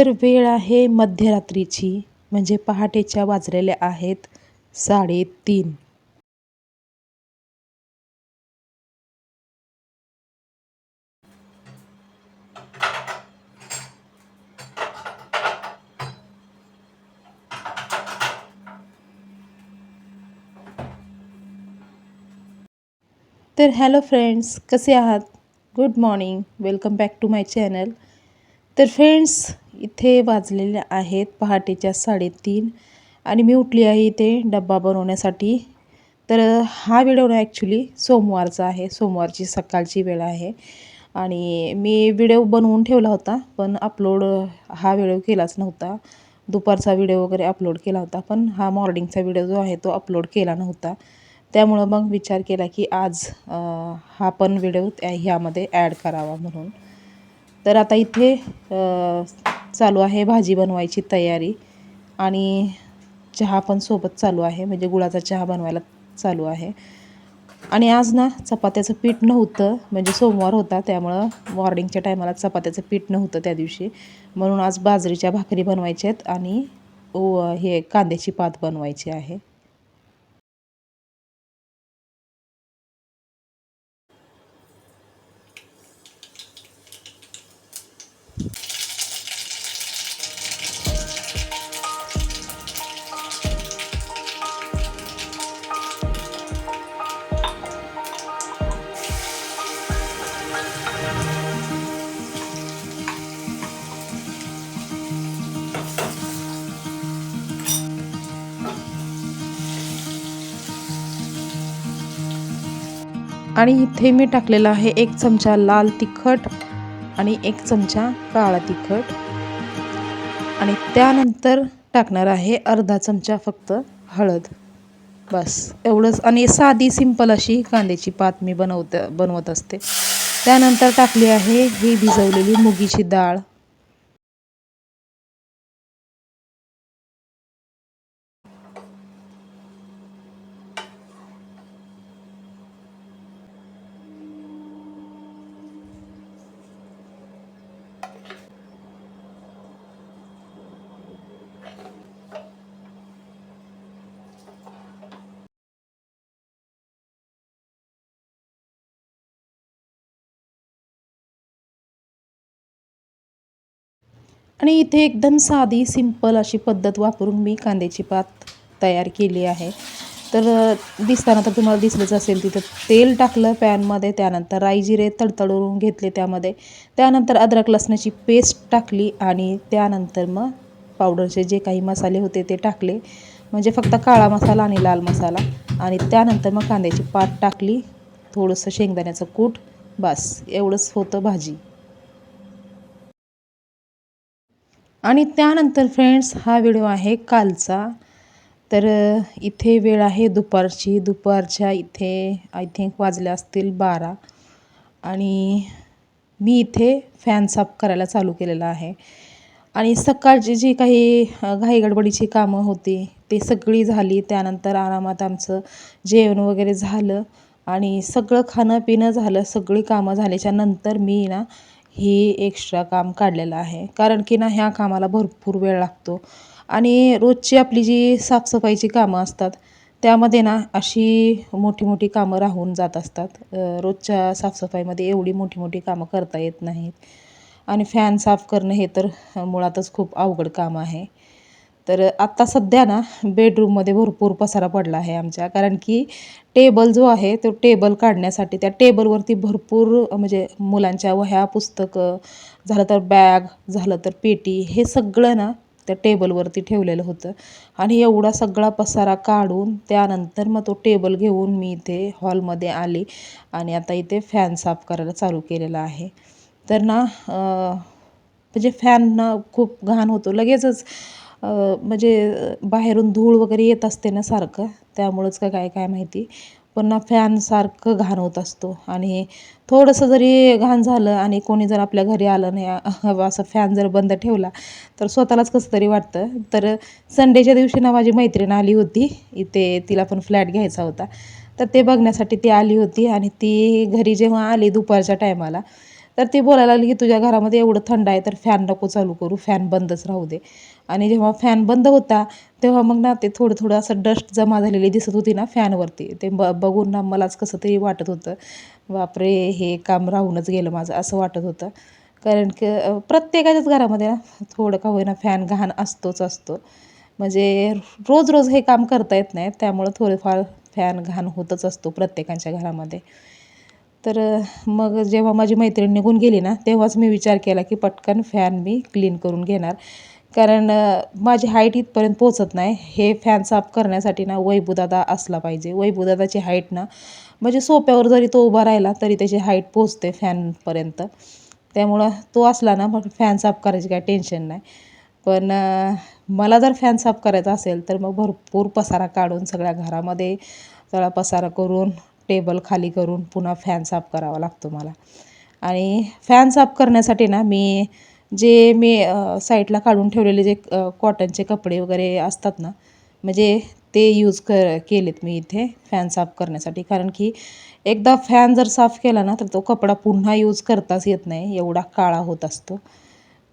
तर वेळ आहे मध्यरात्रीची म्हणजे पहाटेच्या वाजलेल्या आहेत साडेतीन. तर हॅलो फ्रेंड्स कसे आहात? Good morning welcome back to my channel. तर फ्रेंड्स इथे वाजलेल्या आहेत पहाटेच्या साडेतीन. आणि मी उठली आहे इथे डब्बा बनवण्यासाठी. तर हा व्हिडिओ ना ॲक्च्युली सोमवारचा आहे. सोमवारची सकाळची वेळ आहे. आणि मी व्हिडिओ बनवून ठेवला होता पण अपलोड हा व्हिडिओ केलाच नव्हता. दुपारचा व्हिडिओ वगैरे अपलोड केला होता पण हा मॉर्निंगचा व्हिडिओ जो आहे तो अपलोड केला नव्हता. त्यामुळं मग विचार केला की आज हा पण व्हिडिओ ह्यामध्ये ॲड करावा म्हणून. तर आता इथे चालू आहे भाजी बनवायची तयारी. आणि चहा पण सोबत चालू आहे म्हणजे गुळाचा चहा बनवायला चालू आहे. आणि आज ना चपात्याचं पीठ नव्हतं म्हणजे सोमवार होता त्यामुळं मॉर्निंगच्या टायमाला चपात्याचं पीठ नव्हतं त्या दिवशी. म्हणून आज बाजरीच्या भाकरी बनवायच्या आहेत आणि हे कांद्याची पात बनवायची आहे. आणि इथे मी टाकलेला आहे एक चमचा लाल तिखट आणि एक चमचा काळा तिखट. आणि त्यानंतर टाकणार आहे अर्धा चमचा फक्त हळद. बस एवढंच. आणि साधी सिंपल अशी कांद्याची पात मी बनवत बनवत असते. त्यानंतर टाकली आहे ही भिजवलेली मुगीची डाळ. आणि इथे एकदम साधी सिंपल अशी पद्धत वापरून मी कांद्याची पात तयार केली आहे. तर दिसताना तर तुम्हाला दिसलंच असेल तिथं तेल टाकलं पॅनमध्ये त्यानंतर राई जिरे तडतडवून घेतले त्यामध्ये त्यानंतर अद्रक लसणाची पेस्ट टाकली आणि त्यानंतर मग पावडरचे जे काही मसाले होते ते टाकले. म्हणजे फक्त काळा मसाला आणि लाल मसाला. आणि त्यानंतर मग कांद्याची पात टाकली थोडंसं शेंगदाण्याचं कूट बस एवढंच होतं भाजी. आणि त्यानंतर फ्रेंड्स हा व्हिडिओ आहे कालचा. तर इथे वेळ आहे दुपारची. दुपारच्या इथे आय थिंक वाजल्या असतील बारा. आणि मी इथे फॅन साफ करायला चालू केलेला आहे. आणि सकाळची जी काही घाईगडबडीची कामं होती ते सगळी झाली. त्यानंतर आरामात आमचं जेवण वगैरे झालं. आणि सगळं खाणं पिणं झालं. सगळी कामं झाल्याच्यानंतर मी ना ही एक्स्ट्रा काम काढलेलं आहे. कारण की ना ह्या कामाला भरपूर वेळ लागतो. आणि रोजची आपली जी साफसफाईची कामं असतात त्यामध्ये ना अशी मोठी मोठी कामं राहून जात असतात. रोजच्या साफसफाईमध्ये एवढी मोठी मोठी कामं करता येत नाहीत. आणि फॅन साफ करणं हे तर मुळातच खूप अवघड काम आहे. तर आत्ता सध्या ना बेडरूममध्ये भरपूर पसारा पडला आहे आमच्या. कारण की टेबल जो आहे तो टेबल काढण्यासाठी त्या टेबलवरती भरपूर म्हणजे मुलांच्या वह्या पुस्तकं झालं तर बॅग झालं तर पेटी हे सगळं ना त्या टेबलवरती ठेवलेलं होतं. आणि एवढा सगळा पसारा काढून त्यानंतर मग तो टेबल घेऊन मी इथे हॉलमध्ये आले आणि आता इथे फॅन साफ करायला चालू केलेला आहे. तर ना म्हणजे फॅन ना खूप घाण होतो. लगेचच म्हणजे बाहेरून धूळ वगैरे येत असते ना सारखं त्यामुळंच का काय काय माहिती. पण ना फॅन सारखं घाण होत असतो. आणि थोडंसं जरी घाण झालं आणि कोणी जर आपल्या घरी आलं नाही असं फॅन जर बंद ठेवला तर स्वतःलाच कसं तरी वाटतं. तर संडेच्या दिवशी ना माझी मैत्रीण आली होती इथे तिला पण फ्लॅट घ्यायचा होता. तर ते बघण्यासाठी ती आली होती आणि ती घरी जेव्हा आली दुपारच्या टायमाला तर ती बोलायला लागली की तुझ्या घरामध्ये एवढं थंड आहे तर फॅन नको चालू करू फॅन बंदच राहू दे. आणि जेव्हा फॅन बंद होता तेव्हा मग ना ते थोडं थोडं असं डस्ट जमा झालेली दिसत होती ना फॅनवरती ते ब बघून ना मलाच कसं तरी वाटत होतं बापरे हे काम राहूनच गेलं माझं असं वाटत होतं. कारण की प्रत्येकाच्याच घरामध्ये ना थोडं का होईना फॅन घाण असतोच असतो. म्हणजे रोज रोज हे काम करता येत नाही त्यामुळं थोडेफार फॅन घाण होतच असतो प्रत्येकाच्या घरामध्ये. तर मग जेव्हा माझी मैत्रीण निघून गेली ना तेव्हाच मी विचार केला की पटकन फॅन मी क्लीन करून घेणार. कारण माझी हाईट इथपर्यंत पोचत नाही. हे फॅन साफ करण्यासाठी ना वैभूदादा असला पाहिजे. वैभूदादाची हाईट ना म्हणजे सोप्यावर जरी तो उभा राहिला तरी त्याची हाईट पोचते फॅनपर्यंत त्यामुळं तो असला ना मग फॅन साफ करायची काय टेन्शन नाही. पण मला जर फॅन साफ करायचा असेल तर मग भरपूर पसारा काढून सगळ्या घरामध्ये सगळा पसारा करून टेबल खाली करून पुन्हा फॅन साफ करावा लागतो मला. आणि फॅन साफ करण्यासाठी ना मी जे मी साईडला काढून ठेवलेले जे कॉटनचे कपडे वगैरे असतात ना म्हणजे ते यूज कर केलेत मी इथे फॅन साफ करण्यासाठी. कारण की एकदा फॅन जर साफ केला ना तर तो कपडा पुन्हा यूज करताच येत नाही एवढा काळा होत असतो.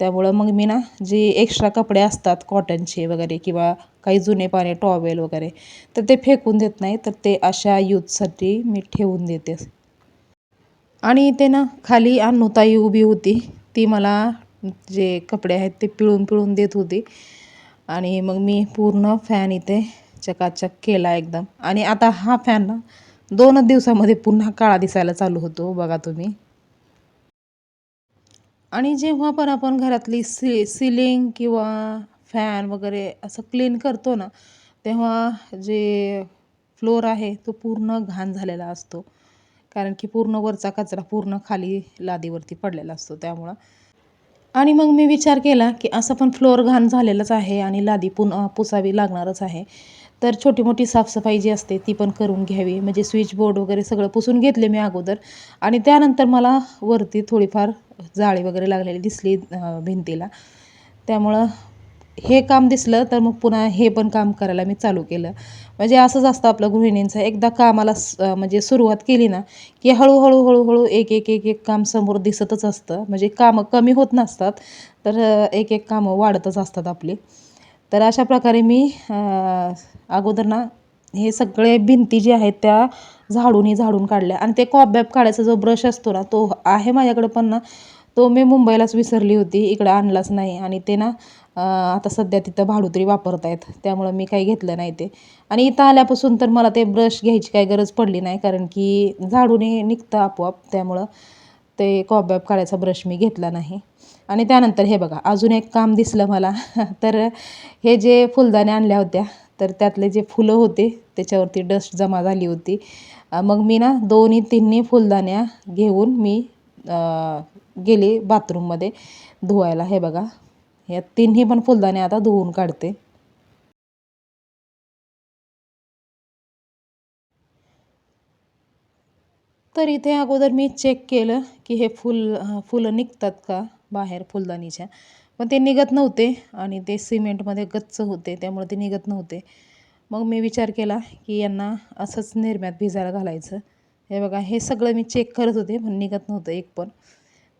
त्यामुळं मग मी ना जे एक्स्ट्रा कपडे असतात कॉटनचे वगैरे किंवा काही जुने पाने टॉवेल वगैरे तर ते फेकून देत नाही तर ते अशा यूजसाठी मी ठेवून देते. आणि इथे ना खाली अनुताई उभी होती ती मला जे कपडे आहेत ते पिळून पिळून देत होती. आणि मग मी पूर्ण फॅन इथे चकाचक केला एकदम. आणि आता हा फॅन ना दोनच दिवसामध्ये पुन्हा काळा दिसायला चालू होतो बघा तुम्ही. आणि जेव्हा पण आपण घरातली सी सिलिंग किंवा फॅन वगैरे असं क्लीन करतो ना तेव्हा जे फ्लोर आहे तो पूर्ण घाण झालेला असतो. कारण की पूर्ण वरचा कचरा पूर्ण खाली लादीवरती पडलेला असतो त्यामुळं. आणि मग मी विचार केला की असं पण फ्लोअर घाण झालेलंच आहे आणि लादी पुन पुसावी लागणारच आहे. तर छोटी मोठी साफसफाई जी असते ती पण करून घ्यावी. म्हणजे स्विच बोर्ड वगैरे सगळं पुसून घेतले मी अगोदर. आणि त्यानंतर मला वरती थोडीफार जाळी वगैरे लागलेली दिसली भिंतीला. त्यामुळं हे काम दिसलं तर मग पुन्हा हे पण काम करायला मी चालू केलं. म्हणजे असंच असतं आपलं गृहिणींचं. एकदा कामाला म्हणजे सुरुवात केली ना की हळूहळू हळूहळू एक एक एक एक काम समोर दिसतच असतं. म्हणजे कामं कमी होत नसतात तर एक एक कामं वाढतच असतात आपली. तर अशा प्रकारे मी अगोदर ना हे सगळे भिंती जे आहेत त्या झाडून झाडून काढल्या. आणि ते कॉबॅब काढायचा जो ब्रश असतो ना तो आहे माझ्याकडे पण ना तो मी मुंबईलाच विसरली होती. इकडं आणलाच नाही. आणि ते ना आता सध्या तिथं भाडुत्री वापरत आहेत त्यामुळं मी काही घेतलं नाही ते. आणि इथं आल्यापासून तर मला ते ब्रश घ्यायची काही गरज पडली नाही कारण की झाडूने निघतं आपोआप. त्यामुळं ते कॉबॅब काढायचा ब्रश मी घेतला नाही. आणि त्यानंतर हे बघा अजून एक काम दिसलं मला. तर हे जे फुलदाण्या आणल्या होत्या तर त्यातले जे फुलं होते त्याच्यावरती डस्ट जमा झाली होती. मग मी ना दोन्ही तिन्ही फुलदाण्या घेऊन मी गेले बाथरूममध्ये धुवायला. हे बघा या तिन्ही पण फुलदाणी आता धुवून काढते. तर इथे अगोदर मी चेक केलं की हे फुल फुलं निघतात का बाहेर फुलदाणीच्या. पण ते निघत नव्हते आणि ते सिमेंटमध्ये गच्च होते त्यामुळे ते निघत नव्हते. मग मी विचार केला की यांना असंच निरम्यात भिजायला घालायचं. हे बघा हे सगळं मी चेक करत होते पण निघत नव्हतं एक पण.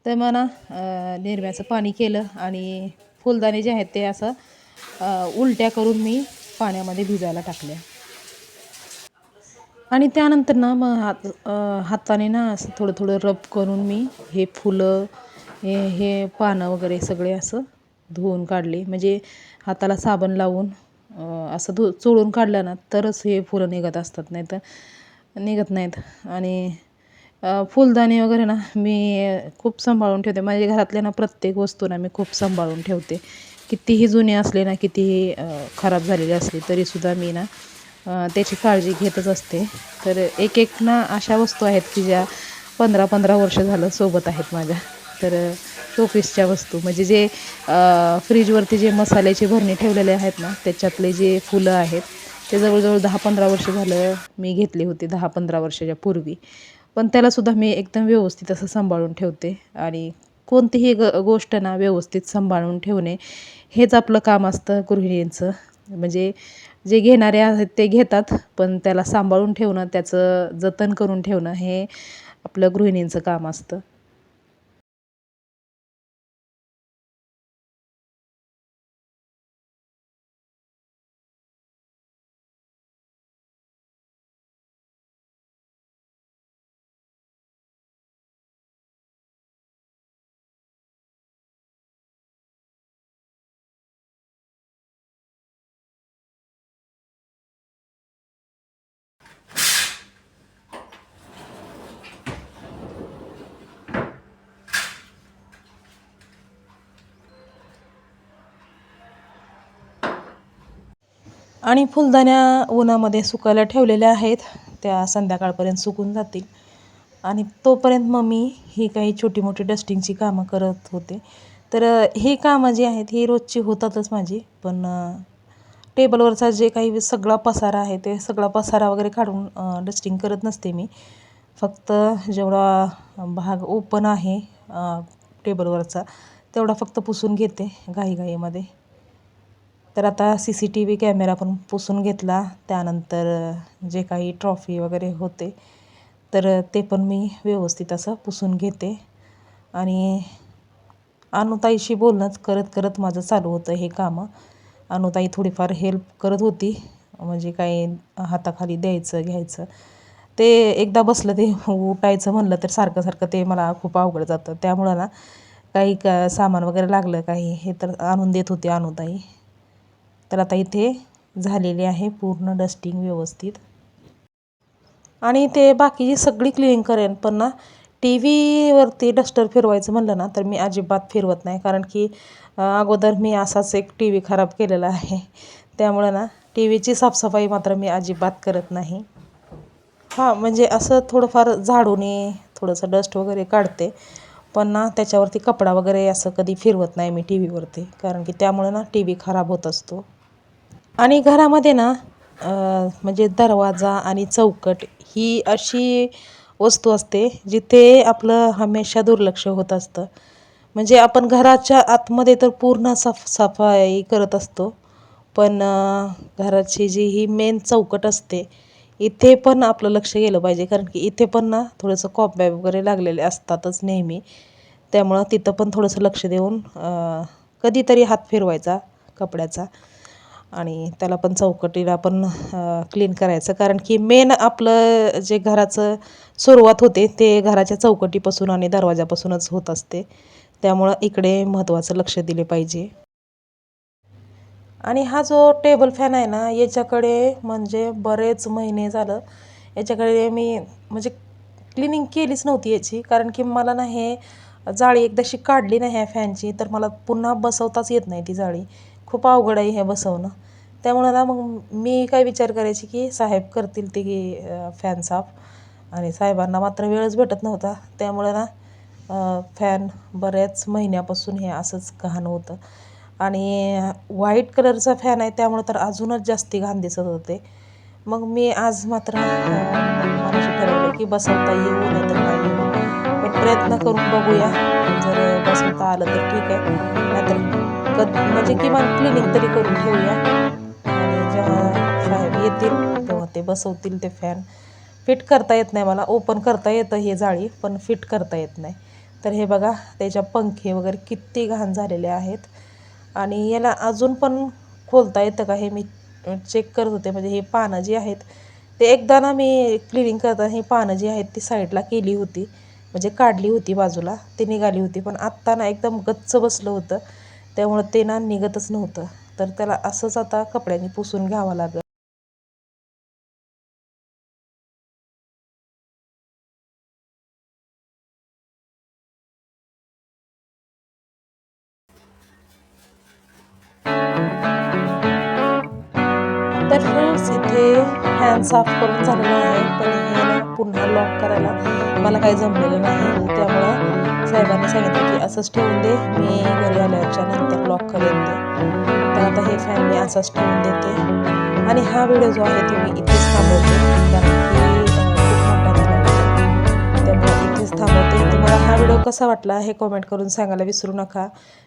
तर मला निर्म्याचं निरम्याचं पाणी केलं आणि फुलदाणे जे आहेत ते असं उलट्या करून मी पाण्यामध्ये भिजायला टाकल्या आणि त्यानंतर ना मग हात हाताने ना असं थोडं थोडं रब करून मी हे फुलं हे हे पानं वगैरे सगळे असं धुवून काढले. म्हणजे हाताला साबण लावून असं धु चोळून काढलं ना तरच हे फुलं निघत असतात नाही तर निघत नाहीत. आणि फुलदाणी वगैरे ना मी खूप सांभाळून ठेवते. माझ्या घरातल्या ना प्रत्येक वस्तू ना मी खूप सांभाळून ठेवते. कितीही जुने असले ना कितीही खराब झालेले असले तरीसुद्धा मी ना त्याची काळजी घेतच असते. तर एक एक ना अशा वस्तू आहेत की ज्या पंधरा पंधरा वर्ष झालं सोबत आहेत माझ्या. तर शोपीसच्या वस्तू म्हणजे जे फ्रीजवरती जे मसाल्याची भरणी ठेवलेले आहेत ना त्याच्यातले जे फुलं आहेत ते जवळजवळ दहा पंधरा वर्ष झालं मी घेतली होती दहा पंधरा वर्षाच्या पूर्वी. पण त्यालासुद्धा मी एकदम व्यवस्थित असं सांभाळून ठेवते. आणि कोणतीही ग गोष्ट ना व्यवस्थित सांभाळून ठेवणे हेच आपलं काम असतं गृहिणींचं. म्हणजे जे घेणारे आहेत ते घेतात पण त्याला सांभाळून ठेवणं त्याचं जतन करून ठेवणं हे आपलं गृहिणींचं काम असतं. आणि फुलदाण्या उन्हामध्ये सुकायला ठेवलेल्या आहेत. त्या संध्याकाळपर्यंत सुकून जातील. आणि तोपर्यंत मग मी ही काही छोटी मोठी डस्टिंगची कामं करत होते. तर ही कामं जी आहेत ही रोजची होतातच माझी. पण टेबलवरचा जे काही सगळा पसारा आहे ते सगळा पसारा वगैरे काढून डस्टिंग करत नसते मी. फक्त जेवढा भाग ओपन आहे टेबलवरचा तेवढा फक्त पुसून घेते घाईघाईमध्ये. तर आता C C T V camera पण पुसून घेतला. त्यानंतर जे काही ट्रॉफी वगैरे होते तर ते पण मी व्यवस्थित असं पुसून घेते. आणि अनुताईशी बोलणंच करत करत माझं चालू होतं हे कामं. अनुताई थोडीफार हेल्प करत होती. म्हणजे काही हाताखाली द्यायचं घ्यायचं. ते एकदा बसलं ते उठायचं म्हणलं तर सारखं सारखं ते मला खूप अवघड जातं. त्यामुळं ना काही का सामान वगैरे लागलं काही हे तर आणून देत होते अनुताई. तर आता इथे झालेली आहे पूर्ण डस्टिंग व्यवस्थित. आणि ते बाकीची सगळी क्लिनिंग करेन पण ना टी व्हीवरती डस्टर फिरवायचं म्हणलं ना तर मी अजिबात फिरवत नाही कारण की अगोदर मी असाच एक टी व्ही खराब केलेला आहे. त्यामुळं ना टी व्हीची साफसफाई मात्र मी अजिबात करत नाही. हां म्हणजे असं थोडंफार झाडूने थोडंसं डस्ट वगैरे काढते पण ना त्याच्यावरती कपडा वगैरे असं कधी फिरवत नाही मी टी व्हीवरती कारण की त्यामुळे ना टी व्ही खराब होत असतो. आणि घरामध्ये ना म्हणजे दरवाजा आणि चौकट ही अशी वस्तू असते जिथे आपलं हमेशा दुर्लक्ष होत असतं. म्हणजे आपण घराच्या आतमध्ये तर पूर्ण साफ सफाई करत असतो पण घराची जी ही मेन चौकट असते इथे पण आपलं लक्ष गेलं पाहिजे. कारण की इथे पण ना थोडंसं कॉपबॅब वगैरे लागलेले असतातच नेहमी. त्यामुळं तिथं पण थोडंसं लक्ष देऊन कधीतरी हात फिरवायचा कपड्याचा. आणि त्याला पण चौकटीला पण क्लीन करायचं. कारण की मेन आपलं जे घराचं सुरुवात होते ते घराच्या चौकटीपासून आणि दरवाजापासूनच होत असते. त्यामुळं इकडे महत्त्वाचं लक्ष दिले पाहिजे. आणि हा जो टेबल फॅन आहे ना याच्याकडे म्हणजे बरेच महिने झालं. याच्याकडे मी म्हणजे क्लिनिंग केलीच नव्हती याची. कारण की मला ना हे जाळी एकदाशी काढली नाही ह्या फॅनची तर मला पुन्हा बसवताच येत नाही ती जाळी. खूप अवघड आहे हे बसवणं. त्यामुळं ना मग मी काय विचार करायची की साहेब करतील ते फॅन साफ. आणि साहेबांना मात्र वेळच भेटत नव्हता. त्यामुळे ना फॅन बऱ्याच महिन्यापासून हे असंच घाण होतं. आणि व्हाईट कलरचा फॅन आहे त्यामुळं तर अजूनच जास्ती घाण दिसत होते. मग मी आज मात्र मनाशी ठरवलं की बसवता येऊ नाही तर नाही येऊ. पण प्रयत्न करून बघूया. जर बसवता आलं तर ठीक आहे. नाहीतर कद म्हणजे किमान क्लिनिंग तरी करून ठेवूया आणि जेव्हा साहेब येतील तेव्हा ते बसवतील ते फॅन फिट करता येत नाही मला. ओपन करता येतं हे जाळी पण फिट करता येत नाही. तर हे बघा त्याच्या पंखे वगैरे किती घाण झालेले आहेत. आणि याला अजून पण खोलता येतं का हे मी चेक करत होते. म्हणजे हे पानं जी आहेत ते एकदा ना मी क्लिनिंग करताना ही पानं जी आहेत ती साईडला केली होती. म्हणजे काढली होती बाजूला ती निघाली होती. पण आत्ता ना एकदम गच्च बसलं होतं. त्यामुळं ते ना निघतच नव्हतं. तर त्याला असंच आता कपड्यांनी पुसून घ्यावं लागलं. तर फ्रेंड्स इथे हँड साफ करून झालेला आहे पण हे ना पुन्हा लॉक करायला मला काही जमलेलं नाही. त्यामुळं साहेबांनी सांगितलं की असंच ठेवून दे मी घरी आल्याच्यानंतर लॉक करेन ते. तर आता हे फॅन मी असंच ठेवून देते. आणि हा व्हिडिओ जो आहे तो मी इथेच थांबवते. कारण की खूप मोठा झाला त्यामुळे इथेच थांबवते. तुम्हाला हा व्हिडिओ कसा वाटला हे कॉमेंट करून सांगायला विसरू नका.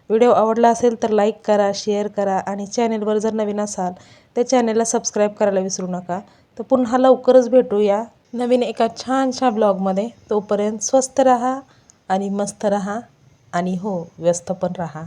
व्हिडिओ आवडला असेल तर लाईक करा शेअर करा आणि चॅनेलवर जर नवीन असाल त्या चॅनेलला सबस्क्राईब करायला विसरू नका. तर पुन्हा लवकरच भेटूया नवीन एका छानशा ब्लॉगमध्ये तोपर्यंत स्वस्त रहा. आणि मस्त रहा आणि हो व्यस्त पण रहा.